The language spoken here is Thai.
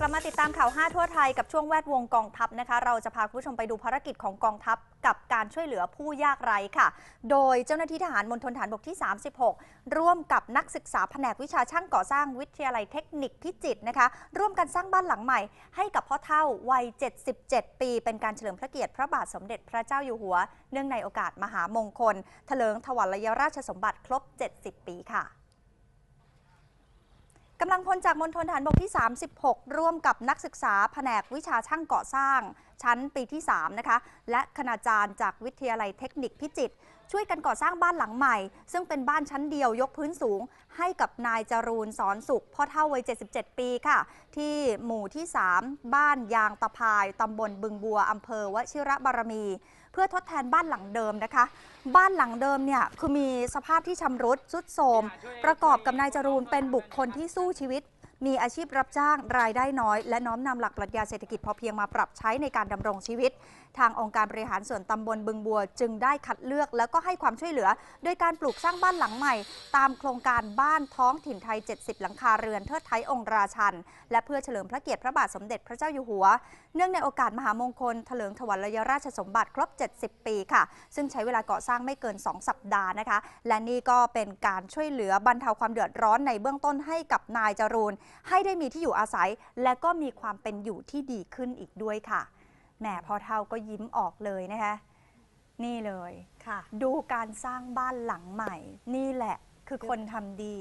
กลับมาติดตามข่าว5ทั่วไทยกับช่วงแวดวงกองทัพนะคะ เราจะพาคุณผู้ชมไปดูภารกิจของกองทัพกับการช่วยเหลือผู้ยากไร้ค่ะ โดยเจ้าหน้าที่ทหารมณฑลฐานบกที่ 36 ร่วมกับนักศึกษาแผนกวิชาช่างก่อสร้างวิทยาลัยเทคนิคพิจิตรนะคะ ร่วมกันสร้างบ้านหลังใหม่ ให้กับพ่อเฒ่าวัย 77 ปี เป็นการเฉลิมพระเกียรติพระบาทสมเด็จพระเจ้าอยู่หัว เนื่องในโอกาสมหามงคลเถลิงถวัลยราชสมบัติครบ 70 ปีค่ะ กำลังพลจากมณฑลฐานบกที่ 36 ร่วมกับนักศึกษาแผนกวิชาช่างก่อสร้าง ชั้นปีที่ 3 นะคะ และคณาจารย์จากวิทยาลัยเทคนิคพิจิตร ช่วยกันก่อสร้างบ้านหลังใหม่ ซึ่งเป็นบ้านชั้นเดียวยกพื้นสูง ให้กับนายจรูนสอนสุขพ่อเท่าวัย 77 ปีค่ะ ที่หมู่ที่ 3 บ้านยางตะพายตำบลบึงบัวอำเภอวชิระบารมี เพื่อทดแทนบ้านหลังเดิมนะคะ บ้านหลังเดิมเนี่ยคือมีสภาพที่ชำรุดทรุดโทรมประกอบกับนายจรูนเป็นบุคคลที่สู้ชีวิต มีอาชีพรับจ้างรายได้น้อย และน้อมนำหลักปรัชญาเศรษฐกิจพอเพียงมาปรับใช้ในการดำรงชีวิต ทางองค์การบริหารส่วนตำบลบึงบัว จึงได้คัดเลือกแล้วก็ให้ความช่วยเหลือ โดยการปลูกสร้างบ้านหลังใหม่ ตามโครงการบ้านท้องถิ่นไทย 70 หลังคาเรือนเทิดไทยองค์ราชัน และเพื่อเฉลิมพระเกียรติพระบาทสมเด็จพระเจ้าอยู่หัว เนื่องในโอกาสมหามงคลเถลิงถวัลยราชสมบัติครบ 70 ปีค่ะ ซึ่งใช้เวลาก่อสร้างไม่เกิน 2 สัปดาห์นะคะ และนี่ก็เป็นการช่วยเหลือบรรเทาความเดือดร้อนในเบื้องต้นให้กับนายจรูนให้ได้มีที่อยู่อาศัย และก็มีความเป็นอยู่ที่ดีขึ้นอีกด้วยค่ะ แหมพอเท่าก็ยิ้มออกเลยนะคะ นี่เลย ค่ะ ดูการสร้างบ้านหลังใหม่ นี่แหละคือคนทำดี